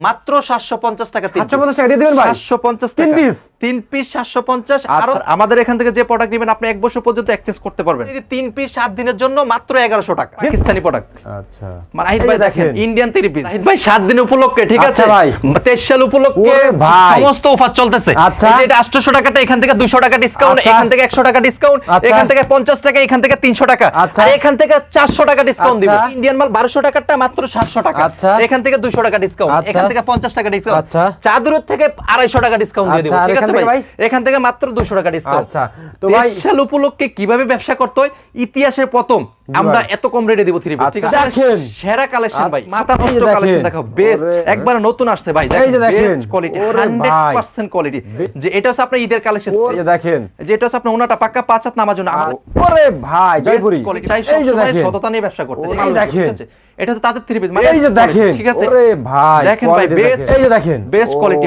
মাত্র সাতশো পঞ্চাশ টাকা তিন সাতশো পঞ্চাশ টাকা দিয়ে দেবেন ভাই সাতশো পঞ্চাশ তিন টাকা। piece? তিন পিস সাতশো পঞ্চাশ আচ্ছা। আর আমাদের এখান থেকে যে প্রোডাক্ট নেবেন আপনি এক বছর পর্যন্ত এক্সচেঞ্জ করতে পারবেন এই তিন পিস সাত দিনের জন্য মাত্র এগারোশো টাকা পাকিস্তানি প্রোডাক্ট আচ্ছা এই ভাই দেখেন। ইন্ডিয়ান থ্রি পিস ভাই সাত দিন উপলক্ষে ঠিক আছে আচ্ছা ভাই। তেইশ সাল উপলক্ষে সমস্ত অফার চলতেছে আচ্ছা। এই এটা আটশোশো টাকাটা এখান থেকে দুশো টাকা ডিসকাউন্ট। এখান থেকে একশো টাকা ডিসকাউন্ট। এখান থেকে পঞ্চাশ টাকা এখান থেকে তিনশো টাকা আচ্ছা। আর এখান থেকে চারশো টাকা ডিসকাউন্ট দিবে। ইন্ডিয়ান মাল বারোশো টাকাটা মাত্র সাতশো টাকা আচ্ছা। এখান থেকে দুশো টাকা ডিসকাউন্ট থেকে পঞ্চাশ টাকা ডিসকাউন্ট আচ্ছা। চাদরের থেকে আড়াইশো টাকা ডিসকাউন্ট দিয়ে দিব আচ্ছা, ঠিক আছে ভাই? এখান থেকে মাত্র দুশো টাকা ডিসকাউন্ট আচ্ছা, তো ভাই- সাল উপলক্ষে কীভাবে ব্যবসা করতে হয়? ইতিহাসের প্রথম। আমরা এত কম রেটে দিব থ্রি পিস ঠিক আচ্ছা, আছে দেখেন। সেরা কালেকশন ভাই আচ্ছা, মাথা এই নষ্ট কালেকশন দেখো বেস্ট একবার নতুন আসছে ভাই। এই দেখেন। বেস্ট কোয়ালিটি 100% কোয়ালিটি যে এটা হচ্ছে আপনার ঈদের কালেকশন এই দেখেন। যে এটা হচ্ছে আপনার ওনাটা পাক্কা পাঁচ হাত নামার জন্য। আমার ওরে ভাই জয়পুরি। এই যে দেখেন। সততা নিয়ে ব্যবসা করতে লাগবে, দেখেন। এটা হচ্ছে তাদের থ্রি পিস এই যে দেখেন ঠিক আছে? ওরে ভাই দেখেন ভাই বেস্ট এই যে দেখেন বেস্ট কোয়ালিটি।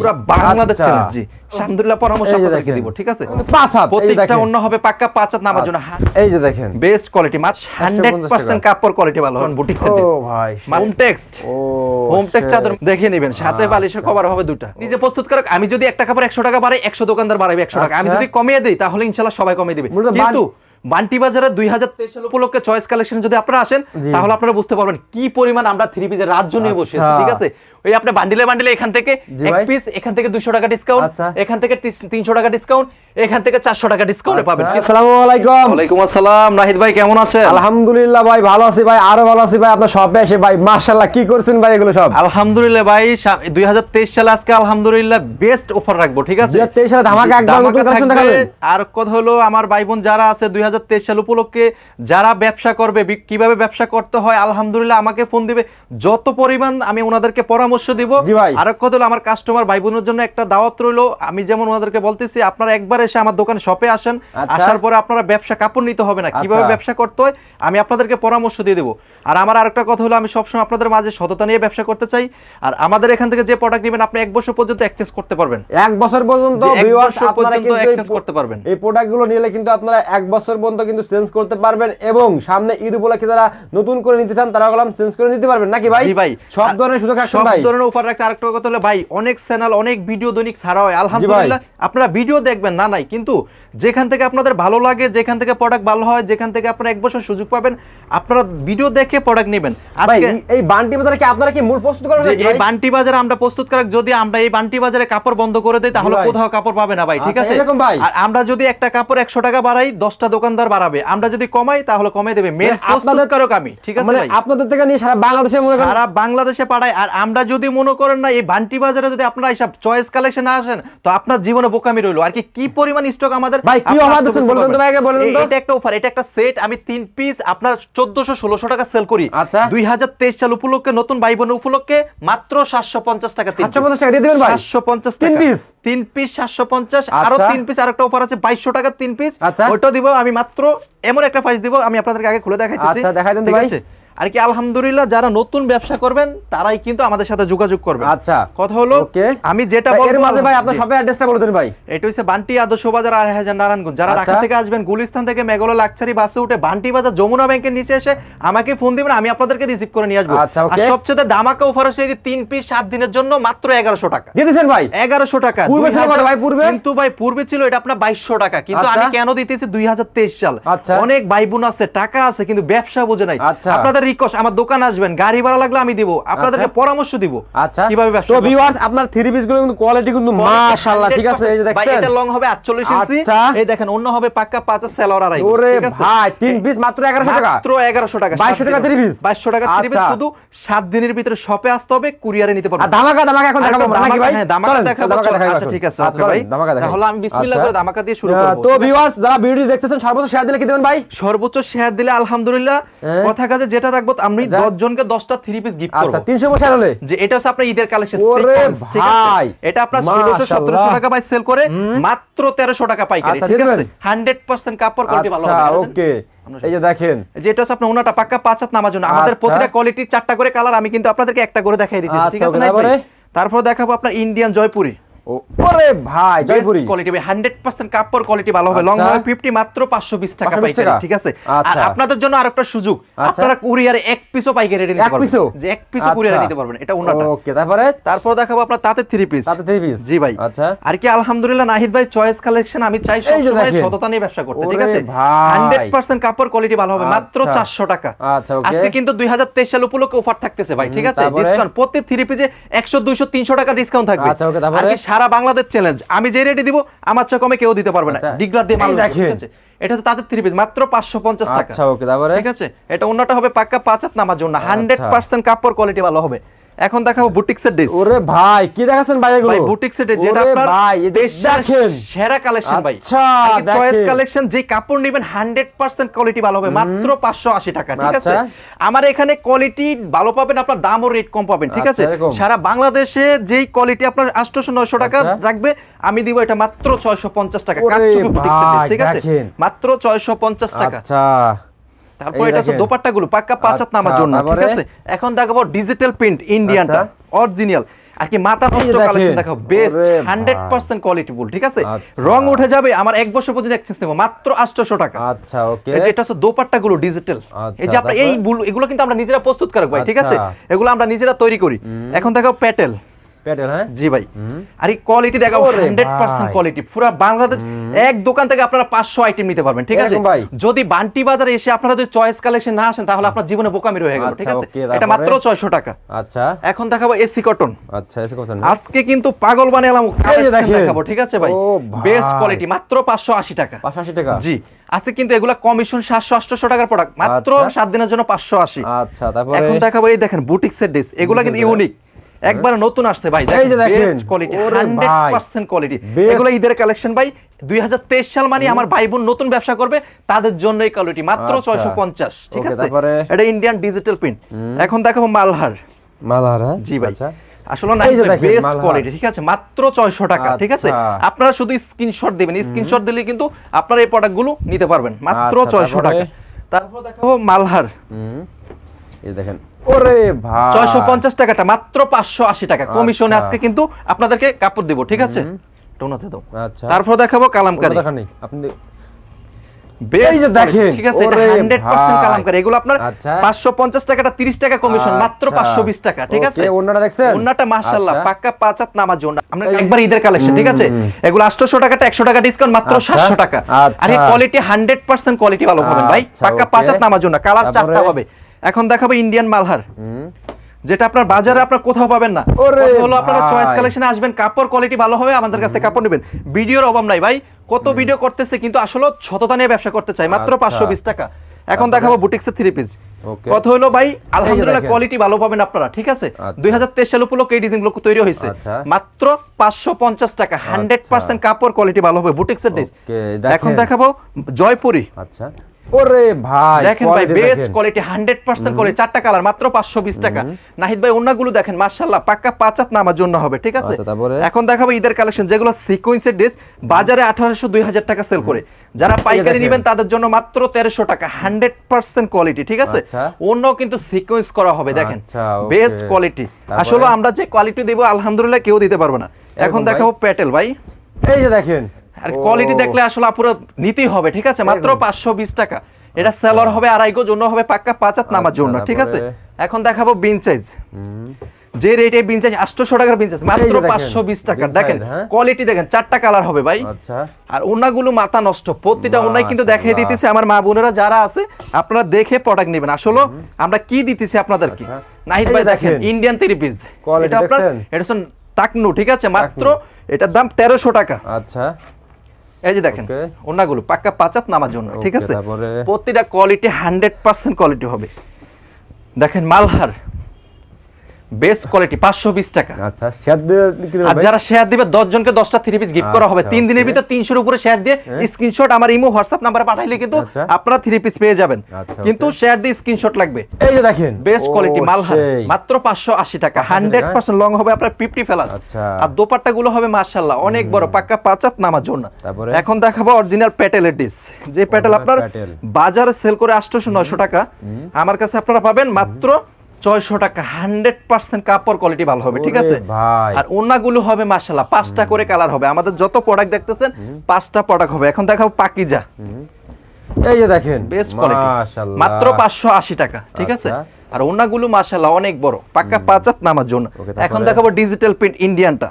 পুরো বাংলাদেশ আচ্ছা। চ্যালেঞ্জ জি। আলহামদুলিল্লাহ পরামর্শ আপনাদেরকে দিব ঠিক আছে? পাঁচ হাত, প্রত্যেকটা অন্য হবে পাক্কা পাঁচ হাত নামার জন্য। এই যে দেখেন। বেস্ট কোয়ালিটি মাত্র 100% কাপড় কোয়ালিটি ভালো হন বুটিক ও ভাই হোম টেক্সট ও হোম টেক্সট চাদর দেখে নেবেন সাথে বালিশের কভার হবে দুটা। নিজে প্রস্তুত করক আমি যদি একটা কাপড় 100 টাকা বাড়াই 100 দোকানদার বাড়াবে 100 টাকা। আমি আচ্ছা। যদি কমিয়ে দেই তাহলে ইনশাআল্লাহ সবাই কমিয়ে দিবে। কিন্তু বান্টি বাজারে 2023 সাল উপলক্ষে চয়েস কালেকশন যদি আপনারা আসেন তাহলে আপনারা বুঝতে পারবেন কি পরিমাণ আমরা থ্রি পিসের রাজ্য নিয়ে বসে আচ্ছা। ঠিক আছে ওই আপনি বান্ডিলে বান্ডিলে এখান থেকে এক পিস এখান থেকে 200 টাকা ডিসকাউন্ট আচ্ছা। এখান থেকে 300 টাকা ডিসকাউন্ট এখান থেকে 400 টাকা ডিসকাউন্টে পাবেন। আচ্ছা, আসসালামু আলাইকুম। ওয়ালাইকুম আসসালাম। নাহিদ ভাই কেমন আছেন? আলহামদুলিল্লাহ ভাই ভালো আছি ভাই আরও ভালো আছি ভাই। আপনার শপে এসে ভাই মাশাআল্লাহ কি করছেন ভাই এগুলো সব? আলহামদুলিল্লাহ ভাই দুই হাজার তেইশ সালে আজকে আলহামদুলিল্লাহ বেস্ট অফার রাখব ঠিক আছে? 2023 সালে ধামাকা থাকবে। আর কথা হলো আমার ভাই বোন যারা আছে দুই হাজার তেইশ সাল উপলক্ষে যারা ব্যবসা করবে কীভাবে ব্যবসা করতে হয় আলহামদুলিল্লাহ আমাকে ফোন দিবে। যত পরিমাণ আমি ওনাদেরকে পরামর্শ দিব। ভাই। আর কথা হলো আমার কাস্টমার ভাই বোনের জন্য একটা দাওয়াত রইল। আমি যেমন ওনাদেরকে বলতেছি আপনারা একবার এসে আমার দোকান শপে আসেন আচ্ছা। আসার পরে আপনারা ব্যবসা কাপড় নিতে হবে না কীভাবে আচ্ছা। ব্যবসা করতে হয় আমি আপনাদেরকে পরামর্শ দিয়ে দেবো আর আমার আরেকটা কথা হলো আমি সবসময় আপনাদের মাঝে সততা নিয়ে ব্যবসা করতে চাই। আর আমাদের এখান থেকে যে প্রোডাক্ট নেবেন আপনি এক বছর পর্যন্ত এক্সচেঞ্জ করতে পারবেন। এক বছর পর্যন্ত আপনারা কিন্তু করতে পারবেন। এই প্রোডাক্টগুলো নিলে কিন্তু আপনারা এক বছর পর্যন্ত কিন্তু চেঞ্জ করতে পারবেন এবং সামনে ঈদ উপলক্ষে যারা নতুন করে নিতে চান তারা গেলাম চেঞ্জ করে নিতে পারবেন। নাকি ভাই? ভাই। সব ধরনের সুযোগ আছে ভাই। সব ধরনের অফার রাখছে আরেকটা কথা হলো ভাই অনেক চ্যানেল অনেক ভিডিও দৈনিক ছাড়া হয়। আলহামদুলিল্লাহ আপনারা ভিডিও দেখবেন না নাই। কিন্তু যেখান থেকে আপনাদের ভালো লাগে যেখান থেকে প্রোডাক্ট ভালো হয় যেখান থেকে আপনারা এক বছর সুযোগ পাবেন আপনারা ভিডিও দেখে প্রোডাক্ট নেবেন। আজকে এই- বান্টি বাজারে কি আপনারা কি মূল প্রস্তুত করেন এই বান্টি বাজারে আমরা প্রস্তুত করার যদি আমরা এই বান্টি বাজারে কাপড় বন্ধ করে দেই তাহলে কোথাও কাপড় পাবে না ভাই ঠিক আচ্ছা, আছে? এরকম ভাই? আর আমরা যদি একটা কাপড় একশো টাকা বাড়াই দশটা দোকানদার বাড়াবে। আমরা যদি কমাই তাহলে কমে দেবে। মেন মানে আপনাদের- প্রস্তুতকারক আমি ঠিক আছে মানে আপনাদের থেকে নিয়ে সারা বাংলাদেশে মনে করেন সারা বাংলাদেশে পাঠায় আর আমরা যদি মনে করেন না এই বান্টি বাজারে যদি আপনারা এইসব চয়েস কালেকশন আসেন তো আপনার জীবনে বোকামি রইল। আর কি কি পরিমাণ স্টক আমাদের ভাই, কি আজকে দিচ্ছেন? বলুন তো ভাই আগে বলুন তো। এটা একটা অফার এটা একটা সেট আমি তিন পিস আপনার চোদ্দশো ষোলোশো টাকা সেল করি আচ্ছা। দুই হাজার তেইশ সাল উপলক্ষে নতুন ভাই বোন উপলক্ষে মাত্র সাতশো পঞ্চাশ টাকা তিন 750 টাকা দিয়ে দিবেন সাতশো পঞ্চাশ তিন পিস তিন পিস সাতশো পঞ্চাশ আরও আচ্ছা। তিন পিস আর একটা অফার আছে বাইশশো টাকা তিন পিস আচ্ছা। ওইটা দিব আমি মাত্র এমন একটা প্রাইস দিব আমি আপনাদেরকে আগে খুলে দেখাচ্ছি আচ্ছা, দেখাই দেন ঠিক আছে? আর কি আলহামদুলিল্লাহ যারা নতুন ব্যবসা করবেন তারাই কিন্তু আমাদের সাথে যোগাযোগ করবে আচ্ছা। কথা হলো ওকে। আমি যেটা এর মাঝে ভাই আপনার। শপের অ্যাড্রেসটা বলে দেন ভাই। এটা হচ্ছে বান্টি আদর্শ বাজার আর হাজার নারায়ণগঞ্জ। যারা আচ্ছা। ঢাকা থেকে আসবেন গুলিস্তান থেকে মেঘলা লাক্সারি বাসে উঠে বান্টি বাজার যমুনা ব্যাংকের নিচে এসে আমাকে ফোন দিবেন আমি আপনাদেরকে রিসিভ করে নিয়ে আসব। আচ্ছা, আর সবচেয়ে ধামাকা অফার হচ্ছে এই তিন পিস সাত দিনের জন্য মাত্র এগারোশো টাকা। দিয়ে দিয়েছেন ভাই? এগারোশো টাকা। পূর্বে ছিল ভাই, পূর্বে? কিন্তু ভাই পূর্বে ছিল এটা আপনার বাইশশো টাকা। কিন্তু আচ্ছা। আমি কেন দিতেছি? দুই হাজার তেইশ সাল। অনেক ভাই বোন আছে টাকা আছে কিন্তু ব্যবসা বোঝে নাই। আপনাদের রিকোয়েস্ট আমার দোকান আসবেন গাড়ি ভাড়া লাগলে আমি দিব আপনাদেরকে আচ্ছা। পরামর্শ দিব আচ্ছা কীভাবে ব্যবসা তো ভিউয়ার্স আপনার থ্রি পিসগুলো কিন্তু কোয়ালিটি কিন্তু মাশাআল্লাহ ঠিক আছে এই যে ভাই, এটা লং হবে 48 ইঞ্চি আচ্ছা। এই দেখেন অন্য হবে পাক্কা পাঁচা সেলর আড়াই ওরে ভাই তিন পিস মাত্র 1100 টাকা মাত্র 1100 টাকা 2200 টাকা piece? 2200 টাকা থ্রি পিস আচ্ছা। শুধু 7 দিনের ভিতরে শপে আসতে হবে কুরিয়ারে নিতে পারবেন ধামাকা ধামাকা এখন দেখাবো নাকি ভাই হ্যাঁ, চলেন, দেখাবো, আচ্ছা, ঠিক আছে, ওকে ভাই। দামাকা দেখাই। তাহলে আমি বিসমিল্লাহ। করে দামাকা দিয়ে শুরু করব। তো ভিউয়ার্স যারা ভিডিও দেখতেছেন সর্বোচ্চ শেয়ার দিলে কি দেবেন ভাই সর্বোচ্চ শেয়ার দিলে আলহামদুলিল্লাহ হ্যাঁ। কথা কাজে যেটা রাখব আমি যা। 10 জনকে 10টা থ্রি পিস গিফট আচ্ছা করব। 300 শেয়ার হলে। যে এটা হচ্ছে আপনার ঈদের কালেকশন ওরে ভাই, এটা আপনার 1600 1700 টাকা বাই সেল করে মাত্র 1300 টাকা পাইকারি আচ্ছা, ঠিক আছে? দেবেন? 100% কাপড় কোয়ালিটি ভালো আচ্ছা হবে ওকে এই যে দেখেন। যেটা হচ্ছে আপনার ওনাটা পাক্কা পাঁচ হাত নামার জন্য। আমাদের আচ্ছা। প্রতিটা কোয়ালিটি চারটা করে কালার আমি কিন্তু আপনাদেরকে একটা করে দেখাই দিচ্ছি আচ্ছা, ঠিক আছে? তারপরে? দেখাবো আপনার ইন্ডিয়ান জয়পুরি ওরে ভাই জয়পুরি। কোয়ালিটি হান্ড্রেড পার্সেন্ট কাপড় কোয়ালিটি ভালো হবে। লং আচ্ছা। হবে ফিফটি মাত্র পাঁচশো বিশ টাকা 520 পাইকারি ঠিক আছে? আর আচ্ছা। আপনাদের জন্য আরেকটা সুযোগ। আচ্ছা। আপনারা কুরিয়ারে এক পিসও পাইকারি নিতে পারবেন। যে এক পিসও কুরিয়ারে নিতে পারবেন। এটা ওনাটা ওকে তারপরে? তারপর দেখাবো আপনার তাতে থ্রি পিস তাতে থ্রি পিস জি ভাই। আচ্ছা। আর কি আলহামদুলিল্লাহ নাহিদ ভাই চয়েস কালেকশন আমি চাই সবসময় সততা নিয়ে ব্যবসা করতে ঠিক আছে? ভাই। হান্ড্রেড পার্সেন্ট কাপড় কোয়ালিটি ভালো হবে মাত্র আচ্ছা। চারশো টাকা। আচ্ছা, okay। আজকে কিন্তু দুই হাজার তেইশ সাল উপলক্ষে অফার থাকতেছে ভাই ঠিক আছে? ডিসকাউন্ট প্রতি থ্রি পিসে একশো দুইশো তিনশো টাকা ডিসকাউন্ট থাকবে। আচ্ছা, okay, তারপরে? সারা বাংলাদেশ চ্যালেঞ্জ আমি যে রেটে দিব আমার চেয়ে কমে কেউ দিতে পারবে না। আচ্ছা। ডিগলার দিয়ে মাল দেখে ঠিক আছে এটা তো তাদের থ্রি পিস মাত্র পাঁচশো পঞ্চাশ টাকা। আচ্ছা ওকে তারপরে? ঠিক আছে? এটা অন্যটা হবে পাক্কা পাঁচাত নামার জন্য। হান্ড্রেড পার্সেন্ট কাপড় কোয়ালিটি ভালো হবে। এখন দেখাবো বুটিক্সের ড্রেস ওরে ভাই কি দেখাচ্ছেন ভাই এগুলো? ভাই বুটিক সেটে যেটা আপনার ভাই দেখেন। সেরা কালেকশন ভাই। আচ্ছা, চয়েস কালেকশন যে কাপড় নেবেন 100% কোয়ালিটি ভালো হবে মাত্র 580 টাকা ঠিক আছে? আচ্ছা। আমার এখানে কোয়ালিটি ভালো পাবেন আপনার দাম ও রেট কম পাবেন ঠিক আছে? আচ্ছা, সারা বাংলাদেশে যেই কোয়ালিটি আপনার 800 900 টাকা আচ্ছা। রাখবে আমি দিব এটা মাত্র 650 টাকা। কাটছবি বুটিক সেট ঠিক আছে। মাত্র 650 টাকা। আচ্ছা। তারপর এটা হচ্ছে দোপাট্টা গুলো পাক্কা পাঁচ হাত নামার আচ্ছা, জন্য ঠিক আছে? এখন দেখাবো ডিজিটাল প্রিন্ট ইন্ডিয়ানটা অরিজিনাল আর কি মাথা নষ্ট কালেকশন দেখাবো বেস্ট ওরে হান্ড্রেড পার্সেন্ট কোয়ালিটি ফুল ঠিক আছে? আচ্ছা। রং উঠে যাবে আমার এক বছর পর্যন্ত এক্সচেঞ্জ নেব মাত্র আটশোশো টাকা। আচ্ছা ওকে। এই যে এটা হচ্ছে দোপাট্টা গুলো ডিজিটাল আচ্ছা, এই যে আপনার এই এগুলো কিন্তু আমরা নিজেরা প্রস্তুত করি ভাই ঠিক আছে। এগুলো আমরা নিজেরা তৈরি করি। এখন দেখো প্যাটেল। প্যাটেল হ্যাঁ? জি ভাই। আর এই কোয়ালিটি দেখাবো ওরে হান্ড্রেড পার্সেন্ট ভাই। কোয়ালিটি পুরো বাংলাদেশ এক দোকান থেকে আপনারা পাঁচশো আইটেম নিতে পারবেন ঠিক আছে? যদি বান্টি বাজারে এসে আপনারা যদি চয়েস কালেকশন না আসেন তাহলে আপনার জীবনে বোকামি রয়ে গেল ঠিক আচ্ছা, আছে? এটা মাত্র ছয়শো টাকা। আচ্ছা। এখন দেখাবো এসি কটন আচ্ছা এসে কোথায় আজকে কিন্তু পাগল বানালাম এই যে দেখেন। দেখাবো ঠিক আছে ভাই? বেস্ট কোয়ালিটি মাত্র পাঁচশো আশি টাকা। জি। আজকে কিন্তু এগুলা কমিশন টাকার প্রোডাক্ট মাত্র। সাত দিনের জন্য পাঁচশো আশি। আচ্ছা তারপরে? এখন দেখাবো এই দেখেন বুটিক্সের ড্রেস এগুলা কিন্তু ইউনিক একবার নতুন আসছে ভাই এই যে দেখেন। কোয়ালিটি ওরে হান্ড্রেড ভাই। Percent quality Best। এগুলো ঈদের কালেকশন ভাই দুই সাল মানে আমার ভাই বোন নতুন ব্যবসা করবে তাদের জন্য এই কোয়ালিটি মাত্র আচ্ছা। ছয়শো পঞ্চাশ ঠিক আছে? এটা ইন্ডিয়ান ডিজিটাল প্রিন্ট এখন দেখাবো মালহার। মালার হ্যাঁ? জি ভাই। আচ্ছা। আসলে না বেস্ট মালহার। কোয়ালিটি ঠিক আছে? মাত্র 600 টাকা ঠিক আছে? আচ্ছা। আপনারা শুধু স্ক্রিনশট দিবেন। স্ক্রিনশট দিলে কিন্তু আপনারা এই প্রোডাক্টগুলো নিতে পারবেন। মাত্র আচ্ছা, 600 টাকা। তারপর দেখাবো মালহার। এই দেখেন ওরে ভাই 650 টাকাটা মাত্র 580 টাকা কমিশনে আচ্ছা। আজকে কিন্তু আপনাদেরকে কাপড় দিব ঠিক আছে টোনাতে দাও আচ্ছা তারপর দেখাবো কালামকারী দেখা নেই আপনি দে- Best এই যে quality, দেখেন, ঠিক আছে 100% ভাই। এগুলো আপনার। 550 টাকাটা 30 টাকা কমিশন মাত্র। 520 টাকা ঠিক আছে Okay, দেখছেন? ওন্নাটা মাশাআল্লাহ। পাক্কা পাঁচ হাত নামার জন্য আমরা একবার ঈদের কালেকশন ঠিক আছে এগুলো 800 টাকাটা 100 টাকা ডিসকাউন্ট মাত্র আচ্ছা। 700 টাকা আচ্ছা। আর এই কোয়ালিটি 100% কোয়ালিটি ভালো পাবেন ভাই পাক্কা পাঁচ okay। হাত জন্য কালার চারটা হবে এখন দেখাবো ইন্ডিয়ান মালহার। যেটা আপনার বাজারে আপনার কোথাও পাবেন না। ওরে হলো আপনারা চয়েস কালেকশনে আসবেন কাপড় কোয়ালিটি ভালো হবে আমাদের কাছ থেকে কাপড় নেবেন। ভিডিওর অভাব নাই ভাই কত ভিডিও করতেছে কিন্তু আসলে সততা নিয়ে ব্যবসা করতে চাই মাত্র আচ্ছা। পাঁচশো বিশ টাকা। এখন দেখাবো বুটিক্সের থ্রি পিস. কত হলো ভাই আলহামদুলিল্লাহ কোয়ালিটি ভালো পাবেন আপনারা ঠিক আছে? আচ্ছা। দুই হাজার তেইশ সাল উপলক্ষে এই ডিজাইনগুলো তৈরি হয়েছে। আচ্ছা। মাত্র পাঁচশো পঞ্চাশ টাকা হান্ড্রেড পার্সেন্ট কাপড় কোয়ালিটি ভালো হবে বুটিক্সের ড্রেস এখন দেখাবো জয়পুরি। আচ্ছা। ওরে ভাই দেখেন ভাই best quality hundred percent quality চারটা কালার মাত্র পাঁচশো বিশ টাকা। নাহিদ ভাই অন্যগুলো দেখেন মার্শাল্লাহ পাক্কা পাঁচ হাত নামার জন্য হবে ঠিক আছে? আচ্ছা, এখন দেখাবো ঈদের কালেকশন যেগুলো সিকোয়েন্সের ড্রেস বাজারে আঠারোশো দুই হাজার টাকা সেল করে। যারা পাইকারি। নেবেন তাদের জন্য মাত্র তেরোশো টাকা হান্ড্রেড পার্সেন্ট কোয়ালিটি ঠিক আছে? আচ্ছা। অন্য কিন্তু সিকোয়েন্স করা হবে দেখেন। আচ্ছা, বেস্ট কোয়ালিটি আসলে আমরা যে কোয়ালিটি দেবো আলহামদুলিল্লাহ কেউ দিতে পারবে না। এখন? দেখাবো প্যাটেল ভাই। এই যে দেখেন আর কোয়ালিটি দেখলে আসলে পুরো নিতেই হবে ঠিক আছে? মাত্র পাঁচশো বিশ টাকা। এটা সেলর হবে আড়াই গজ অন্য হবে পাক্কা পাঁচ হাত নামার আচ্ছা, জন্য ঠিক আছে? এখন দেখাবো বিন সাইজ যে রেটে বিন সাইজ আটশোশো টাকার বিন সাইজ মাত্র পাঁচশো বিশ টাকা। দেখেন হ্যাঁ? কোয়ালিটি দেখেন চারটা কালার হবে ভাই। আচ্ছা। আর ওনাগুলো মাথা নষ্ট প্রতিটা ওনাই কিন্তু দেখাই দিতেছে আমার মা বোনেরা যারা আছে আপনারা দেখে প্রোডাক্ট নেবেন। আসলে আমরা কি দিতেছি আপনাদের কি আচ্ছা। নাহিদ ভাই দেখেন। ইন্ডিয়ান থ্রি পিস এটা আপনার এটা টাকনু ঠিক আছে? মাত্র এটার দাম তেরোশো টাকা। আচ্ছা। এই যে দেখেন ওনাগুলো পাক্কা পাঁচাত নামার জন্য ঠিক আছে? প্রতিটা কোয়ালিটি হান্ড্রেড পার্সেন্ট কোয়ালিটি হবে। দেখেন মালহার বেস্ট কোয়ালিটি পাঁচশো বিশ টাকা। আচ্ছা শেয়ার দিয়ে আর? যারা শেয়ার দিবে দশ জনকে দশটা থ্রি পিস গিফট করা হবে। আচ্ছা, তিন দিনের. ভিতর তিনশোর উপরে শেয়ার দিয়ে স্ক্রিনশট আমার ইমো হোয়াটসঅ্যাপ নাম্বারে পাঠাইলে কিন্তু আচ্ছা। আপনারা থ্রি পিস পেয়ে যাবেন। আচ্ছা, কিন্তু শেয়ার দিয়ে স্ক্রিনশট লাগবে। এই যে দেখেন। বেস্ট কোয়ালিটি সেই। মাত্র পাঁচশো আশি টাকা। 580 হান্ড্রেড টাকা? পার্সেন্ট লং হবে আপনার ফিফটি ফেলাস আচ্ছা। আর দোপাট্টা গুলো হবে মার্শাল্লাহ অনেক বড় পাক্কা পাঁচাত নামার জন্য। তারপরে? এখন দেখাবো অরিজিনাল প্যাটেলের ডিস যে প্যাটেল আপনার বাজারে সেল করে আটশোশো নয়শো টাকা আমার কাছে আপনারা পাবেন মাত্র ছয়শো টাকা হান্ড্রেড পার্সেন্ট কাপড় কোয়ালিটি ভালো হবে ঠিক আছে? আর ওনাগুলো হবে মাসাল্লাহ পাঁচটা করে কালার হবে। আমাদের যত প্রোডাক্ট দেখতেছেন পাঁচটা প্রোডাক্ট হবে। এখন দেখাবো পাকিজা। এই যে দেখেন বেস্ট কোয়ালিটি মাত্র পাঁচশো আশি টাকা ঠিক আছে? আচ্ছা। আর ওনাগুলো মাসাল্লাহ অনেক বড় পাক্কা পাঁচাত নামার জন্য। এখন দেখাবো ডিজিটাল প্রিন্ট ইন্ডিয়ানটা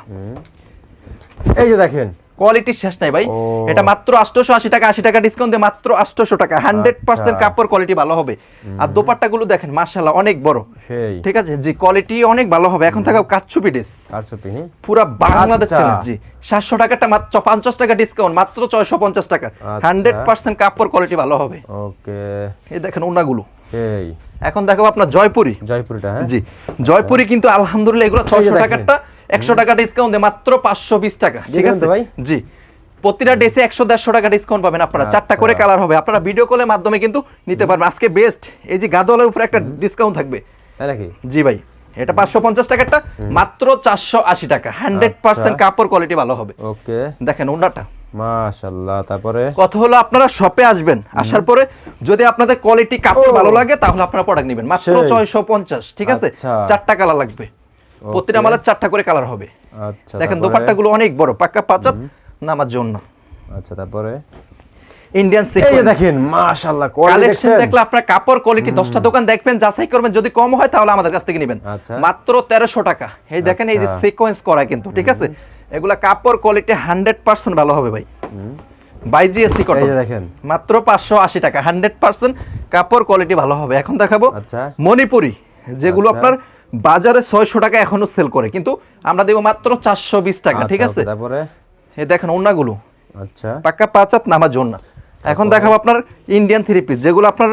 এই যে দেখেন কোয়ালিটি শেষ নাই ভাই। এটা মাত্র আটশোশো আশি টাকা আশি টাকা ডিসকাউন্ট দিয়ে মাত্র আটশোশো টাকা। হান্ড্রেড পার্সেন্ট আচ্ছা। কাপড় কোয়ালিটি ভালো হবে। আর দোপাট্টা গুলো দেখেন মার্শাল্লাহ অনেক বড়। সেই। ঠিক আছে? জি কোয়ালিটি অনেক ভালো হবে। এখন থাকা আর চুপি হুম? বাংলাদেশ আচ্ছা। জি। সাতশো টাকাটা মাত্র পঞ্চাশ টাকা ডিসকাউন্ট মাত্র ছয়শো পঞ্চাশ টাকা। আচ্ছা। হান্ড্রেড পার্সেন্ট কাপড় কোয়ালিটি ভালো হবে। ওকে। এই দেখেন ওনাগুলো এখন দেখো আপনার জয়পুরি। জয়পুরিটা হ্যাঁ? জি। জয়পুরি কিন্তু আলহামদুলিল্লাহ এগুলো ছয়শো। টাকাটা একশো টাকা ডিসকাউন্ট দিয়ে মাত্র পাঁচশো বিশ টাকা ঠিক আছে? ভাই? জি। প্রতিটা ডেসে একশো দেড়শো টাকা ডিসকাউন্ট পাবেন আপনারা। চারটা আচ্ছা। করে কালার হবে। আপনারা ভিডিও কলের মাধ্যমে কিন্তু নিতে পারবেন। আজকে বেস্ট এই যে গাদোয়ালের উপরে একটা ডিসকাউন্ট থাকবে। জি ভাই। এটা পাঁচশো পঞ্চাশ টাকাটা মাত্র চারশো আশি টাকা। হান্ড্রেড পার্সেন্ট আচ্ছা। কাপড় কোয়ালিটি ভালো হবে। ওকে। দেখেন ওনাটা মাশাআল্লাহ তারপরে? কথা হলো আপনারা শপে আসবেন। আসার পরে যদি আপনাদের কোয়ালিটি কাপড় ভালো লাগে তাহলে আপনারা প্রোডাক্ট নেবেন। মাত্র সেই। ছয়শো পঞ্চাশ ঠিক আছে? আচ্ছা। চারটা কালার লাগবে। প্রতিটা মালের চারটা করে কালার হবে। আচ্ছা দেখেন দোপাট্টা গুলো অনেক বড় পাক্কা পাঁচাত নামার জন্য। আচ্ছা তারপরে? ইন্ডিয়ান এই যে দেখেন মাশাআল্লাহ কালেকশন দেখলে আপনার কাপড় কোয়ালিটি দশটা দোকান দেখবেন যাচাই করবেন যদি কম হয় তাহলে আমাদের কাছ থেকে নেবেন। আচ্ছা। মাত্র তেরোশো টাকা। এই দেখেন এই যে আচ্ছা। সিকোয়েন্স করা কিন্তু ঠিক আছে? এগুলা কাপড় কোয়ালিটি হান্ড্রেড পার্সেন্ট ভালো হবে ভাই। বাইজিএসসি এই কটন যে দেখেন। মাত্র পাঁচশো আশি টাকা হান্ড্রেড পার্সেন্ট কাপড় কোয়ালিটি ভালো হবে। এখন দেখাবো আচ্ছা। মণিপুরি যেগুলো আচ্ছা। আপনার বাজারে ছয়শো টাকা এখনও সেল করে। কিন্তু আমরা দেবো মাত্র চারশো বিশ টাকা ঠিক আচ্ছা, আছে? ওকে, তারপরে? এই দেখেন ওনাগুলো আচ্ছা। পাক্কা পাঁচাত নামার জন্য এখন দেখাবো আপনার ইন্ডিয়ান থ্রি পিস যেগুলো আপনার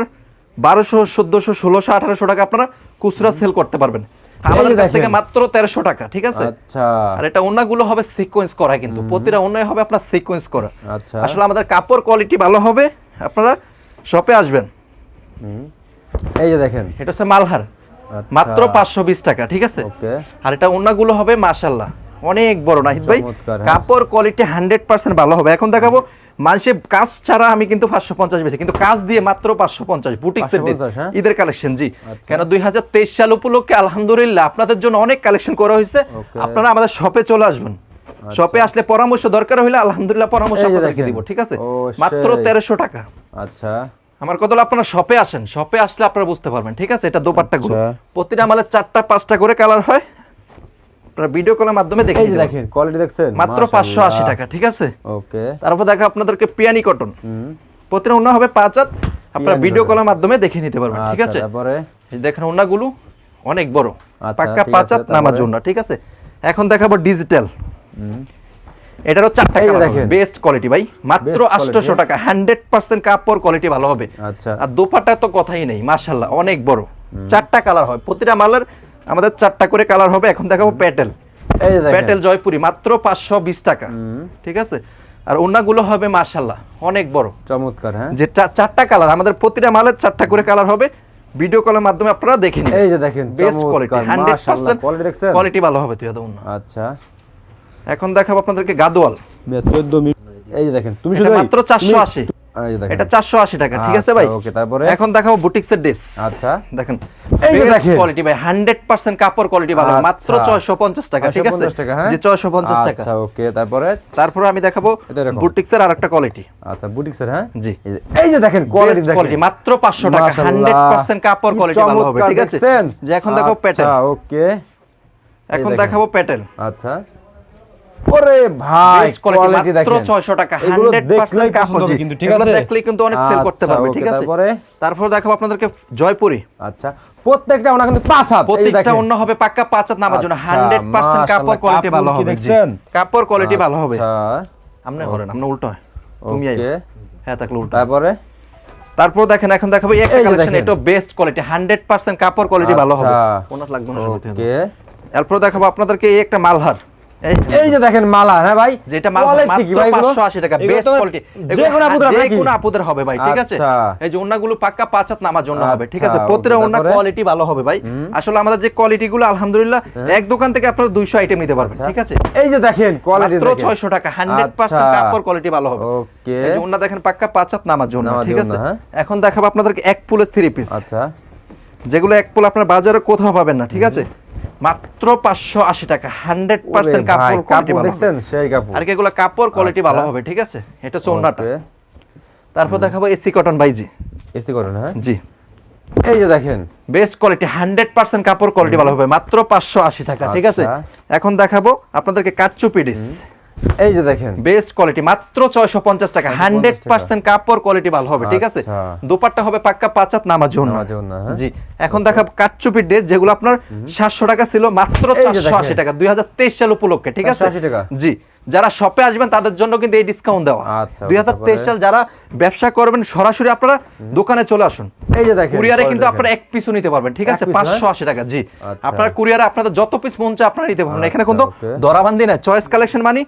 বারোশো চোদ্দশো ষোলোশো আঠারোশো টাকা আপনারা খুচরা সেল করতে পারবেন। আমাদের কাছ থেকে মাত্র তেরোশো টাকা ঠিক আছে? আচ্ছা। আর এটা ওনাগুলো হবে সিকোয়েন্স করা কিন্তু। প্রতিটা অন্যায় হবে আপনার সিকোয়েন্স করা। আচ্ছা। আসলে আমাদের কাপড় কোয়ালিটি ভালো হবে আপনারা শপে আসবেন। এই যে দেখেন। এটা হচ্ছে মালহার। মাত্র পাঁচশো বিশ টাকা ঠিক আছে? আর এটা ওনাগুলো হবে মাশাল্লাহ অনেক বড় নাহিদ ভাই? হ্যাঁ। কাপড় কোয়ালিটি হান্ড্রেড পার্সেন্ট ভালো হবে। এখন দেখাবো মানুষের কাজ ছাড়া আমি কিন্তু পাঁচশো পঞ্চাশ বেশি কিন্তু কাজ দিয়ে মাত্র পাঁচশো পঞ্চাশ বুটিক্সের 550, হ্যাঁ? ঈদের কালেকশন জি। আচ্ছা। কেন দুই হাজার তেইশ সাল উপলক্ষে আলহামদুলিল্লাহ আপনাদের জন্য অনেক কালেকশন করা হয়েছে। আপনারা আমাদের শপে চলে আসবেন। শপে আসলে পরামর্শ দরকার হলে আলহামদুলিল্লাহ পরামর্শ আপনাদেরকে দিব ঠিক আছে? মাত্র তেরোশো টাকা। আচ্ছা। আমার কথা হলো আপনারা শপে আসেন। শপে আসলে আপনারা বুঝতে পারবেন ঠিক আছে? এটা দোপাট্টা গুলো। আচ্ছা। প্রতিটা মালের চারটা পাঁচটা করে কালার হয়। আপনারা ভিডিও কলের মাধ্যমে দেখে এই যে দেখেন কোয়ালিটি দেখছেন? মাত্র পাঁচশো আশি টাকা ঠিক আছে? ওকে। তারপর দেখা আপনাদেরকে পিয়ানি কটন প্রতিটা ওনা হবে পাঁচ হাত। আপনারা ভিডিও। কলের মাধ্যমে দেখে নিতে পারবেন ঠিক আচ্ছা, আছে? তারপরে? এই দেখেন ওনাগুলো অনেক বড়। আচ্ছা, পাক্কা পাঁচ হাত নামার তারপরে? জন্য ঠিক আছে? এখন দেখাবো ডিজিটাল। এটারও চারটা কালার দেখেন। বেস্ট কোয়ালিটি ভাই মাত্র Best আটশোশো quality। টাকা। হান্ড্রেড পার্সেন্ট কাপড় কোয়ালিটি ভালো হবে। আচ্ছা। আর দোপাটা তো কথাই নেই মাশাল্লাহ অনেক বড়। চারটা কালার হয়। প্রতিটা মালের আমাদের চারটা করে কালার হবে। এখন দেখাবো প্যাটেল এই দেখেন। প্যাটেল জয়পুরি মাত্র পাঁচশো বিশ টাকা। ঠিক আছে? আর ওনাগুলো হবে মাশাল্লাহ অনেক বড়। চমৎকার হ্যাঁ। যে চারটা কালার আমাদের প্রতিটা মালের চারটা করে কালার হবে। ভিডিও কলের মাধ্যমে আপনারা দেখে নিন। এই যে দেখেন বেস্ট কোয়ালিটি চমৎকার হান্ড্রেড মাশাআল্লাহ পার্সেন্ট কোয়ালিটি দেখছেন? কোয়ালিটি ভালো হবে তুই এত আচ্ছা। এখন দেখাবো আপনাদেরকে গাদোয়াল। 14 মিনিট। এই যে দেখেন তুমি শুধু মাত্র এটা টাকা ঠিক আছে আচ্ছা, ভাই? ওকে, তারপরে? এখন দেখাবো বুটিক্সের ড্রেস আচ্ছা। দেখেন এই যে দেখেন। কোয়ালিটি ভাই হান্ড্রেড পার্সেন্ট কাপড় কোয়ালিটি ভালো। আচ্ছা। মাত্র টাকা ঠিক আছে? 550 টাকা হ্যাঁ? যে টাকা। আচ্ছা ওকে তারপরে? তারপরে আমি দেখাবো বুটিক্সের আর একটা কোয়ালিটি আচ্ছা বুটিক্সের হ্যাঁ? জি। এই যে- দেখেন কোয়ালিটি দেখেন। কোয়ালিটি মাত্র পাঁচশো টাকা মাশাআল্লাহ। হান্ড্রেড পার্সেন্ট কাপড় কোয়ালিটি ভালো হবে ঠিক আছে? যে এখন দেখো আচ্ছা ওকে এখন দেখাবো প্যাটেল আচ্ছা। ওরে ভাই কোয়ালিটি দেখেন 600 টাকা 100% কাপড় কিন্তু ঠিক আছে কিন্তু অনেক সেল করতে আচ্ছা, পারবে ঠিক আছে তারপরে তারপর দেখাবো আপনাদেরকে জয়পুরি আচ্ছা প্রত্যেকটা ওনা কিন্তু পাঁচ হাত প্রত্যেকটা দেখেন অন্য হবে পাক্কা পাঁচ হাত নামার জন্য আচ্ছা, হান্ড্রেড পার্সেন্ট কাপড় কোয়ালিটি ভালো হবে দেখছেন? কাপড় কোয়ালিটি ভালো হবে আচ্ছা আপনি করেন আপনি উল্টো হয় তুমি ওকে হ্যাঁ থাকলে উল্টো তারপরে তারপর দেখেন এখন দেখাবো একটা কালেকশন এটা বেস্ট কোয়ালিটি হান্ড্রেড পার্সেন্ট কাপড় কোয়ালিটি ভালো হবে আচ্ছা। ওনার লাগবে না ওকে এরপর দেখাবো আপনাদেরকে এই একটা মালহার এই যে দেখেন মালা হ্যাঁ ভাই? যেটা মাল মাত্র ভাই 580 টাকা বেস্ট কোয়ালিটি যে কোনো আপুদের যে কোনো আপুদের হবে ভাই ঠিক আছে? আচ্ছা। এই যে ওন্নাগুলো পাক্কা পাঁচ হাত নামার জন্য হবে ঠিক আছে? আচ্ছা, ওকে, ওন্না কোয়ালিটি ভালো হবে ভাই। আসলে আমাদের যে কোয়ালিটি গুলো আলহামদুলিল্লাহ এক দোকান থেকে আপনারা 200 আইটেম নিতে পারবেন আচ্ছা। ঠিক আছে? এই যে দেখেন কোয়ালিটি মাত্র 600 টাকা 100% আচ্ছা। কাপড় কোয়ালিটি ভালো হবে। ওকে এই যে ওন্না দেখেন পাক্কা পাঁচ হাত নামার জন্য ঠিক আছে? হ্যাঁ। এখন দেখাবো আপনাদেরকে এক ফুলের থ্রি পিস আচ্ছা। যেগুলো এক পোল আপনার বাজারে কোথাও পাবেন না ঠিক আছে? মাত্র পাঁচশো আশি টাকা হান্ড্রেড পার্সেন্ট কাপড় কোয়ালিটি ভালো। দেখছেন। সেই কাপড়। আর কি এগুলো কাপড় কোয়ালিটি ভালো আচ্ছা। হবে ঠিক আছে? এটা চৌনাটা তারপর দেখাবো এসি কটন বাইজি এসি কটন হ্যাঁ? জি। এই যে দেখেন। বেস্ট কোয়ালিটি হান্ড্রেড পার্সেন্ট কাপড় কোয়ালিটি ভালো হবে মাত্র পাঁচশো আশি টাকা ঠিক আছে? আচ্ছা। এখন দেখাবো আপনাদেরকে কাচ্চু পিডিস। এই যে দেখেন। বেস্ট কোয়ালিটি মাত্র ছয়শো পঞ্চাশ টাকা। 950 হান্ড্রেড পার্সেন্ট কাপড় কোয়ালিটি ভালো হবে ঠিক আছে? দোপাট্টা দুপাট্টা হবে পাক্কা পাঁচাত নামাজ জন্য। হ্যাঁ। জি। এখন দেখা কাচ্চুপি ড্রেস যেগুলো আপনার সাতশো টাকা ছিল মাত্র এই যে চারশো আশি দেখেন। টাকা দুই হাজার তেইশ সাল উপলক্ষে ঠিক আছে? 480 টাকা? জি। যারা শপে আসবেন তাদের জন্য কিন্তু এই ডিসকাউন্ট দেওয়া। আচ্ছা, দুই হাজার তেইশ সাল যারা ব্যবসা করবেন সরাসরি আপনারা দোকানে চলে আসুন। এই যে দেখেন কুরিয়ারে কিন্তু আপনারা এক পিসও নিতে পারবেন ঠিক আছে? পাঁচশো আশি টাকা জি। আচ্ছা। আপনার কুরিয়ারে আপনাদের যত পিস মন চায় আপনারা নিতে পারবেন। এখানে আচ্ছা, কিন্তু okay. দরাবান্দি না চয়েস কালেকশন মানে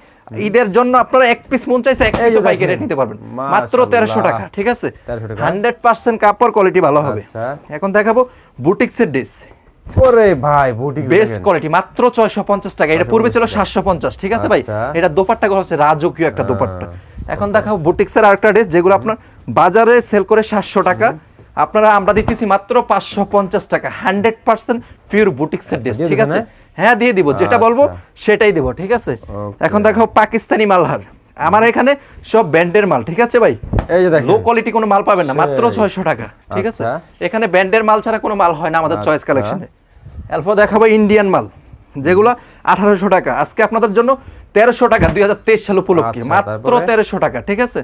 ঈদের জন্য আপনারা এক পিস মন চাইছে এক পিস বাইকে দেখেন। নিতে পারবেন। মাত্র তেরোশো টাকা ঠিক আছে? হান্ড্রেড পার্সেন্ট কাপড় কোয়ালিটি ভালো হবে। এখন দেখাবো বুটিক্সের ড্রেস ওরে ভাই বুটিক বেস্ট কোয়ালিটি মাত্র ছয়শো পঞ্চাশ টাকা এটা পূর্বে ছিল 650 সাতশো পঞ্চাশ ঠিক আছে ভাই আচ্ছা। এটা দোপাট্টা হচ্ছে রাজকীয় একটা দোপাট্টা হ্যাঁ। এখন দেখাবো বুটিক্সের আরেকটা ড্রেস যেগুলো আপনার বাজারে সেল করে সাতশো টাকা আপনারা আমরা দিতেছি মাত্র পাঁচশো পঞ্চাশ টাকা হান্ড্রেড পার্সেন্ট পিওর বুটিক্সের ড্রেস দিয়ে ঠিক আছে হ্যাঁ? দিয়ে দিব যেটা বলব আচ্ছা। সেটাই দিব ঠিক আছে. এখন দেখো পাকিস্তানি মালহার আমার এখানে সব ব্যান্ডের মাল ঠিক আছে ভাই এই যে দেখেন লো কোয়ালিটি কোনো মাল পাবেন না মাত্র সেই। ছয়শো টাকা ঠিক আছে আচ্ছা। এখানে ব্যান্ডের মাল ছাড়া কোনো মাল হয় না আমাদের চয়েস আচ্ছা। কালেকশনে এরপর দেখাবো ইন্ডিয়ান মাল যেগুলো আঠারোশো টাকা। আজকে আপনাদের জন্য তেরোশো টাকা দুই হাজার তেইশ সাল উপলক্ষে। আচ্ছা, মাত্র তেরোশো টাকা ঠিক আছে?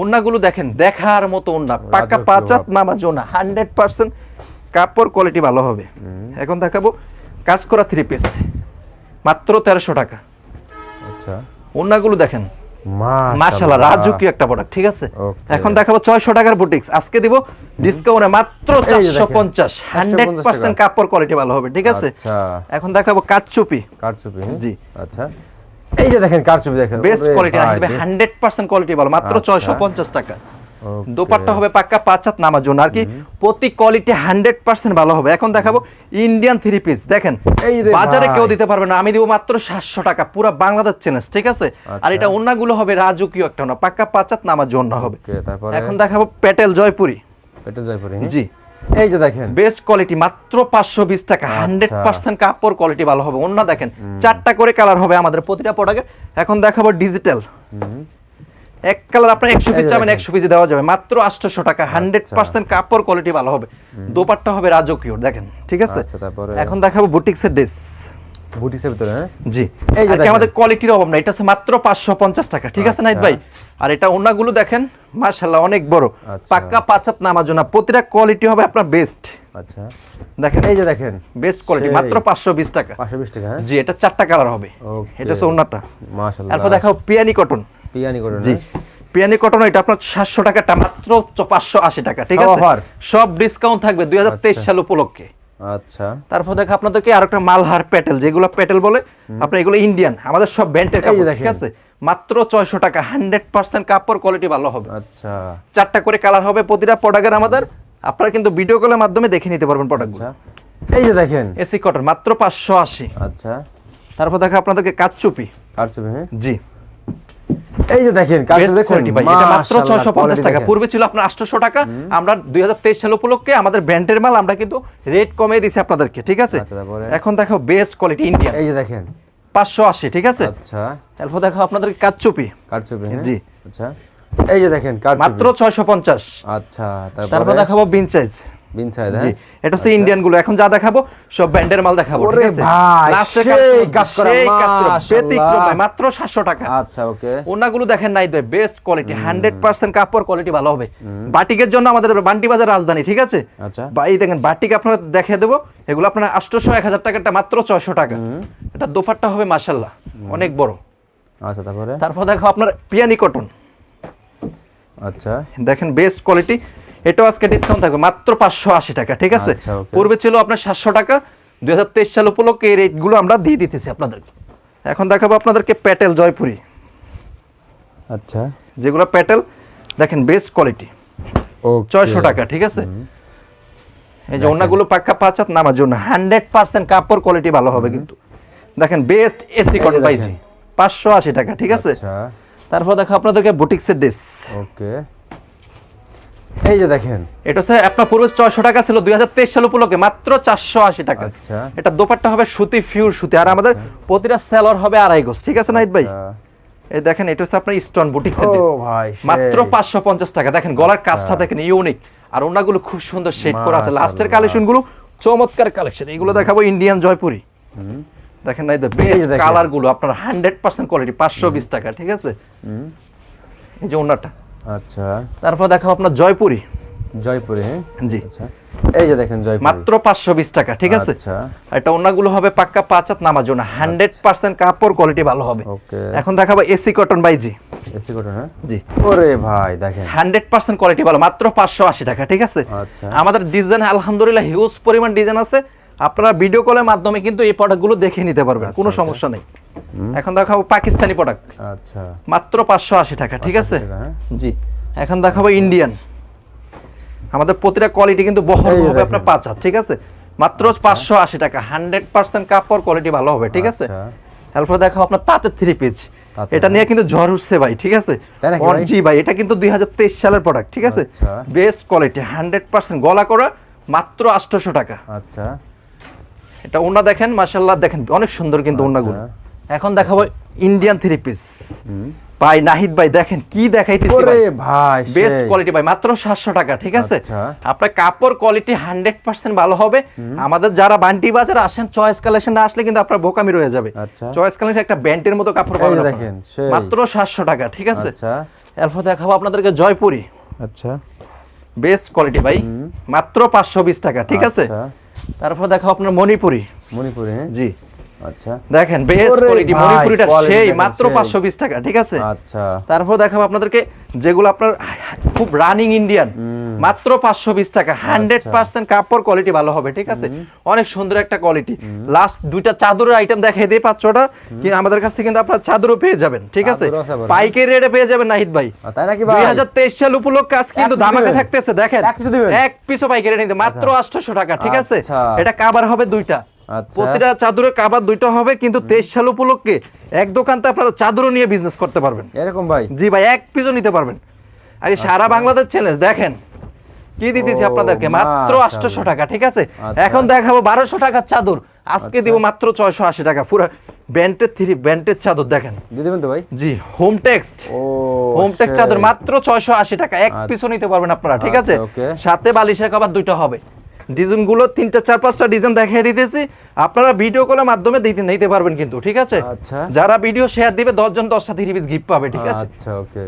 ওন্নাগুলো দেখেন দেখার মতো ওন্না পাকা পাঁচাত ভাব। নামাজ ওন্না হান্ড্রেড পার্সেন্ট কাপড় কোয়ালিটি ভালো হবে। এখন দেখাবো কাজ করা থ্রি পিস মাত্র তেরোশো টাকা। আচ্ছা। ওন্নাগুলো দেখেন মাশাআল্লাহ। রাজকীয় একটা প্রোডাক্ট ঠিক আছে? এখন দেখাবো 600 টাকার বুটিক্স আজকে দিব ডিসকাউন্টে মাত্র এই যে দেখেন, 450 450 100% কাপড় কোয়ালিটি ভালো হবে ঠিক আছে? আচ্ছা। এখন দেখাবো কাচুপি কাচুপি হ্যাঁ? জি। আচ্ছা। এই যে দেখেন কারচুপি দেখেন। বেস্ট কোয়ালিটি আসবে 100% কোয়ালিটি ভালো মাত্র আচ্ছা। 650 টাকা। Okay. দোপাট্টা হবে পাক্কা পাঁচ হাত নামার জন্য। আর কি প্রতি কোয়ালিটি 100% ভালো হবে। এখন দেখাবো ইন্ডিয়ান থ্রি পিস দেখেন এই বাজারে কেউ দিতে পারবে না। আমি দিব মাত্র 700 টাকা পুরো বাংলাদেশ চ্যালেঞ্জ ঠিক আছে? আর আচ্ছা। এটা অন্যগুলো হবে রাজকীয় একটা না পাক্কা পাঁচ হাত নামার জন্য হবে। এখন দেখাবো প্যাটেল জয়পুরি পেটে যাই পরে জি। এই যে দেখেন। বেস্ট কোয়ালিটি মাত্র পাঁচশো বিশ টাকা। আচ্ছা। হান্ড্রেড পার্সেন্ট কাপড় কোয়ালিটি ভালো হবে। অন্য দেখেন চারটা করে কালার হবে আমাদের প্রতিটা প্রোডাক্টের এখন দেখাবো ডিজিটাল এক কালার আপনার একশো পিস চাবেন একশো পিস দেওয়া যাবে। মাত্র আটশোশো টাকা হান্ড্রেড আচ্ছা। পার্সেন্ট কাপড় কোয়ালিটি ভালো হবে। দোপাট্টা হবে রাজকীয় দেখেন ঠিক আছে? আচ্ছা, এখন দেখাবো বুটিক্সের ড্রেস বুটিক্সের ভিতরে হ্যাঁ? জি। এই যে আর কি দেখেন। আমাদের কোয়ালিটির অভাব না এটা হচ্ছে মাত্র পাঁচশো পঞ্চাশ টাকা ঠিক আছে নাইত আচ্ছা। ভাই? আর এটা অন্যগুলো দেখেন মাশাল্লাহ অনেক বড়। পাক্কা পাঁচাত নামার জন্য প্রতিটা কোয়ালিটি হবে আপনার বেস্ট আচ্ছা। দেখেন। এই যে দেখেন বেস্ট কোয়ালিটি মাত্র পাঁচশো বিশ টাকা। হ্যাঁ? জি এটা চারটা কালার হবে। এটা হচ্ছে মাশাআল্লাহ। তারপর দেখাও পিয়ানি কটন পিয়ানি করে জি। পিয়ানি কটন এটা আপনার সাতশো টাকাটা মাত্র পাঁচশো আশি টাকা ঠিক আছে? সব ডিসকাউন্ট থাকবে দুই হাজার তেইশ আচ্ছা। সাল উপলক্ষে। আচ্ছা। তারপর দেখো আপনাদেরকে আর মালহার প্যাটেল যেগুলো প্যাটেল বলে আপনার এগুলো ইন্ডিয়ান আমাদের সব ব্যান্ডের কাপড় ঠিক আছে? মাত্র ছয়শো টাকা হান্ড্রেড পার্সেন্ট কাপড় কোয়ালিটি ভালো হবে। আচ্ছা। চারটা করে কালার হবে প্রতিটা প্রোডাক্টের আমাদের। আপনারা কিন্তু ভিডিও কলের মাধ্যমে দেখে নিতে পারবেন প্রোডাক্টগুলো এই যে দেখেন। এসি কটন মাত্র পাঁচশো আশি। আচ্ছা। তারপর দেখো আপনাদেরকে কাচচুপি কারচুপি হ্যাঁ? জি। এই যে দেখেন এটা মাত্র 650 টাকা। পূর্বে ছিল আপনার 800 টাকা। আমরা 2023 সাল উপলক্ষে আমাদের ব্র্যান্ডের মাল আমরা কিন্তু রেট কমিয়ে দিছি আপনাদেরকে ঠিক আছে? আচ্ছা, এখন দেখো বেস্ট কোয়ালিটি ইন্ডিয়ান এই যে দেখেন। 580 ঠিক আছে? আচ্ছা। এরপর দেখো আপনাদের কাচচুপি কারচুপি হ্যাঁ? জি। আচ্ছা। এই যে দেখেন মাত্র 650 আচ্ছা তারপর? দেখাবো বিনসাইজ বিনসাইড জি হ্যাঁ? এটা হচ্ছে ইন্ডিয়ানগুলো এখন যা দেখাবো সব ব্র্যান্ডের মাল দেখাবো ঠিক আছে? ভাই, Last এর সেই কাজ কাজ করা, কাজ করা, ব্যতিক্রম মাত্র 700 টাকা। আচ্ছা ওকে। ওনাগুলো দেখেন নাই ভাই বেস্ট কোয়ালিটি হান্ড্রেড পার্সেন্ট কাপড় কোয়ালিটি ভালো হবে। বাটিকের জন্য আমাদের বান্টি বাজার রাজধানী ঠিক আছে? আচ্ছা। দেখেন বাটিক আপনারা দেখে দেবো এগুলো আপনার আটশোশো এক হাজার টাকাটা মাত্র ছয়শো টাকা। এটা দোপাট্টা হবে মাসাল্লাহ অনেক বড়। আচ্ছা তারপরে? তারপর দেখো আপনার পিয়ানি কটন আচ্ছা। দেখেন বেস্ট কোয়ালিটি এটাও আজকে ডিসকাউন্ট থাকবে মাত্র পাঁচশো আশি টাকা ঠিক আছে? আচ্ছা, পূর্বে ছিল আপনার সাতশো টাকা দুই হাজার তেইশ সাল উপলক্ষে এই রেটগুলো আমরা দিয়ে দিতেছি আপনাদেরকে। এখন দেখাবো আপনাদেরকে প্যাটেল জয়পুরি আচ্ছা। যেগুলো প্যাটেল দেখেন বেস্ট কোয়ালিটি ছয়শো টাকা ঠিক আছে? এই যে অন্যগুলো পাক্কা পাঁচ হাত নামার জন্য হান্ড্রেড পার্সেন্ট কাপড় কোয়ালিটি ভালো হবে কিন্তু। দেখেন বেস্ট এসি কটন পাইছি পাঁচশো আশি টাকা ঠিক আছে? আচ্ছা। তারপর দেখো আপনাদেরকে বুটিক্সের ড্রেস ওকে এই যে দেখেন। এটা হচ্ছে আপনার পূর্বে ছয়শো টাকা ছিল দুই হাজার তেইশ সাল উপলক্ষে মাত্র চারশো আশি টাকা। আচ্ছা। এটা দোপাট্টা হবে সুতি ফিউর সুতি। আর আমাদের প্রতিটা সেলর হবে আড়াই গোস। ঠিক আছে নাইট ভাই? আচ্ছা। এই দেখেন এটা হচ্ছে আপনার স্টোন বুটিক ও ভাই মাত্র। আচ্ছা। পাঁচশো পঞ্চাশ টাকা। দেখেন গলার কাজটা দেখেন ইউনিক আর ওনাগুলো খুব সুন্দর শেড করা আছে। লাস্টের। কালেকশনগুলো চমৎকার কালেকশন এগুলো দেখাবো ইন্ডিয়ান জয়পুরি দেখেন নাই এই যে কালারগুলো আপনার হান্ড্রেড পার্সেন্ট কোয়ালিটি পাঁচশো বিশ টাকা। ঠিক আছে? এই যে ওনাটা আচ্ছা। তারপর দেখাবো আপনার জয়পুরি। জয়পুরে হ্যাঁ? জি। আচ্ছা। এই যে দেখেন জয়পুর। মাত্র পাঁচশো বিশ টাকা ঠিক আছে? আচ্ছা। এটা ওনাগুলো হবে পাক্কা পাঁচ হাত নামার জন্য। হান্ড্রেড পার্সেন্ট কাপড় কোয়ালিটি ভালো হবে। ওকে। এখন দেখাবো এসি কটন বাইজি এসি কটন হ্যাঁ? জি। ওরে ভাই দেখেন। হান্ড্রেড পার্সেন্ট কোয়ালিটি ভালো মাত্র পাঁচশো আশি টাকা ঠিক আছে? আচ্ছা। আমাদের ডিজাইন আলহামদুলিল্লাহ হিউজ পরিমাণ ডিজাইন আছে। আপনারা ভিডিও কলের মাধ্যমে কিন্তু এই প্রোডাক্টগুলো দেখে নিতে পারবেন কোনো আচ্ছা। সমস্যা নেই। এখন দেখাবো পাকিস্তানি প্রোডাক্ট আচ্ছা। মাত্র পাঁচশো আশি টাকা ঠিক আছে? 580 টাকা, হ্যাঁ? জি। এখন দেখাবো ইন্ডিয়ান আমাদের প্রতিটা কোয়ালিটি কিন্তু বহর হবে। আপনার পাঁচ হাত ঠিক আছে? মাত্র পাঁচশো আশি টাকা হান্ড্রেড পার্সেন্ট কাপড় কোয়ালিটি ভালো হবে ঠিক আছে? আচ্ছা। তারপর দেখাবো আপনার তাঁতের থ্রি পিস এটা নিয়ে কিন্তু ঝড় উঠছে ভাই ঠিক আছে? জি ভাই এটা কিন্তু দুই হাজার তেইশ সালের প্রোডাক্ট ঠিক আছে? আচ্ছা। Best quality hundred percent. গলা করা মাত্র আটশোশো টাকা। আচ্ছা। এটা ওনা দেখেন মাসাল্লাহ দেখেন অনেক সুন্দর কিন্তু ওনাগুলো এখন দেখাবো ইন্ডিয়ান থ্রি পিস। ভাই নাহিদ ভাই দেখেন কি দেখাইতেছি ওরে ভাই। বেস্ট কোয়ালিটি ভাই মাত্র সাতশো টাকা ঠিক আছে? আচ্ছা। আপনার কাপড় কোয়ালিটি হান্ড্রেড পার্সেন্ট ভালো হবে। আমাদের যারা বান্টি বাজার আসেন চয়েস কালেকশন আসলে কিন্তু আপনার বোকামি রয়ে যাবে। আচ্ছা। চয়েস কালেকশন একটা ব্যান্ডের মতো কাপড় পাবেন দেখেন, মাত্র সাতশো টাকা ঠিক আছে? আচ্ছা। এরপর দেখাবো আপনাদেরকে জয়পুরি। আচ্ছা। বেস্ট কোয়ালিটি ভাই। মাত্র পাঁচশো বিশ টাকা ঠিক আছে? আচ্ছা। তারপর দেখো আপনার মণিপুরি মণিপুরি হ্যাঁ? জি আচ্ছা। দেখেন বেস্ট কোয়ালিটি মণিপুরিটা সেই মাত্র সেই। পাঁচশো বিশ টাকা ঠিক আছে? আচ্ছা। তারপর দেখাবো আপনাদেরকে যেগুলো আপনার খুব রানিং ইন্ডিয়ান মাত্র পাঁচশো বিশ টাকা হান্ড্রেড পার্সেন্ট কাপড় কোয়ালিটি ভালো হবে ঠিক আছে? অনেক সুন্দর একটা কোয়ালিটি লাস্ট দুইটা চাদরের আইটেম দেখাই দিয়ে পাঁচশোটা। কিন্তু আমাদের কাছ থেকে কিন্তু আপনার চাদরও পেয়ে যাবেন ঠিক আছে? পাইকারি রেটে পেয়ে যাবেন নাহিদ ভাই। তাই নাকি ভাই? দুই হাজার তেইশ সাল উপলক্ষে আজ কিন্তু ধামাকা থাকতেছে দেখেন। এক পিসও পাইকারি নিতে মাত্র আটশোশো টাকা ঠিক আছে? আচ্ছা। এটা কাবার হবে দুইটা। আচ্ছা প্রতিটা চাদরের কাবার দুইটা হবে কিন্তু তেইশ সাল উপলক্ষে এক দোকানতে আপনারা চাদরও নিয়ে বিজনেস করতে পারবেন। এরকম ভাই। জি ভাই এক পিসও নিতে পারবেন। আরে সারা বাংলাদেশ চ্যালেঞ্জ দেখেন। কি দিতেছি আপনাদেরকে? মাত্র। আটশোশো টাকা ঠিক আছে? আচ্ছা। এখন দেখাবো বারোশো টাকার চাদর। আজকে দিব মাত্র ছয়শো আশি টাকা। পুরো ব্যান্ডের থ্রি ব্যান্ডের চাদর দেখেন। দিয়ে দেবেন তো ভাই? জি হোম টেক্সট। হোম টেক্স চাদর মাত্র ছয়শো আশি টাকা। এক আচ্ছা। পিসও নিতে পারবেন আপনারা ঠিক আছে? আচ্ছা, সাথে বালিশের কভার দুইটা হবে। ডিজাইনগুলো তিনটা চার পাঁচটা ডিজাইন দেখিয়ে দিতেছি। আপনারা ভিডিও কলের মাধ্যমে দিতে নিতে পারবেন কিন্তু ঠিক আছে? আচ্ছা। যারা ভিডিও শেয়ার দিবে দশজন দশটা থ্রি পিস গিফট পাবে ঠিক আছে? আচ্ছা ওকে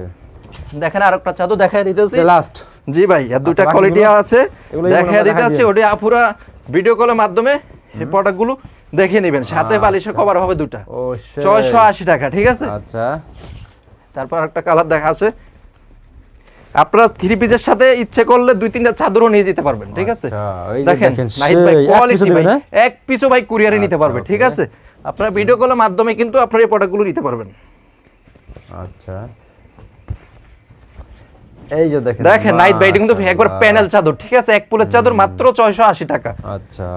দেখেন আর একটা চাদর দেখাই দিতেছি। লাস্ট জি ভাই আর দুটা কোয়ালিটি আছে। দেখাই দিতেছি ওটা আপুরা ভিডিও কলের মাধ্যমে এই প্রোডাক্টগুলো দেখে নেবেন। সাথে বালিশের কভার হবে দুটা ও সেই। ছয়শো আশি টাকা ঠিক আছে? আচ্ছা। তারপর একটা কালার দেখা আছে। আপনারা থ্রি পিসের সাথে ইচ্ছে করলে দুই তিনটা চাদরও নিয়ে যেতে পারবেন ঠিক আছে? আচ্ছা, দেখেন নাহিদ ভাই কোয়ালিটি ভাই। দিবেন, এক পিসও ভাই কুরিয়ারে নিতে আচ্ছা, পারবে ঠিক আছে? আপনারা ভিডিও কলের মাধ্যমে কিন্তু আপনারা এই প্রোডাক্টগুলো নিতে পারবেন। আচ্ছা। এই যে দেখেন দেখেন নাইট ভাই কিন্তু একবার প্যানেল চাদর ঠিক আছে? এক পুলের চাদর মাত্র ছয়শো আশি টাকা। আচ্ছা।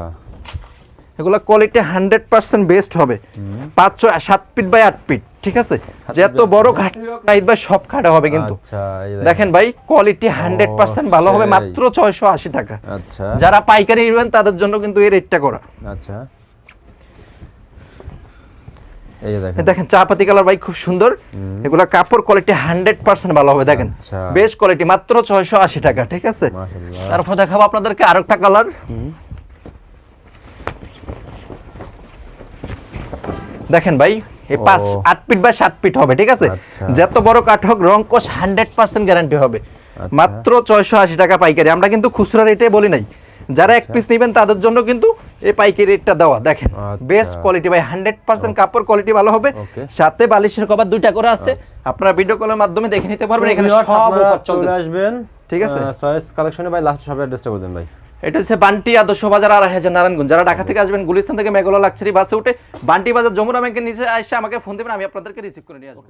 এগুলো কোয়ালিটি হান্ড্রেড পার্সেন্ট বেস্ট হবে। পাঁচ ছয় সাত ফিট বাই আট ফিট ঠিক আছে? যত বড় ঘাট নাইট ভাই সব খাটা হবে কিন্তু। আচ্ছা দেখেন। ভাই কোয়ালিটি হান্ড্রেড পার্সেন্ট ভালো হবে মাত্র ছয়শো আশি টাকা। আচ্ছা। যারা পাইকারি নেবেন তাদের জন্য কিন্তু এই রেটটা করা। আচ্ছা। এই যে দেখেন। দেখেন চা পাতি কালার ভাই খুব সুন্দর। এগুলা কাপড় কোয়ালিটি হান্ড্রেড পার্সেন্ট ভালো হবে দেখেন। আচ্ছা। বেস্ট কোয়ালিটি মাত্র ছয়শো আশি টাকা ঠিক আছে? মাশাআল্লাহ। তারপর দেখাবো আপনাদেরকে আরেকটা কালার। দেখেন ভাই পাঁচ। আট ফিট বা সাত ফিট হবে ঠিক আছে? আচ্ছা। যত বড় কাঠ হোক রং কোষ হান্ড্রেড পার্সেন্ট গ্যারান্টি হবে। আচ্ছা। মাত্র ছয়শো আশি টাকা পাইকারি। আমরা কিন্তু খুচরা রেটে বলি নাই। যারা এক পিস নেবেন তাদের জন্য কিন্তু এই পাইকারি রেটটা দেওয়া। দেখেন আচ্ছা। বেস্ট কোয়ালিটি ভাই হান্ড্রেড পার্সেন্ট কাপড় কোয়ালিটি ভালো হবে। সাথে বালিশের কভার দুইটা করে আছে। আপনারা ভিডিও কলের মাধ্যমে দেখে নিতে পারবেন। এখানে সব চলে আসবেন। ঠিক আছে। চয়েস কালেকশনে ভাই লাস্ট সব অ্যাড্রেসটা ভাই। এটা হচ্ছে বান্টি আদর্শ বাজার আর হাজার নারায়ণগঞ্জ। যারা ঢাকা থেকে আসবেন, গুলিস্তান থেকে মেঘলা লাক্সারি বাসে উঠে বান্টি বাজার যমুনা ব্যাংকের নিচে এসে আমাকে ফোন দেবেন, আমি আপনাদেরকে রিসিভ করে নিয়ে আসব।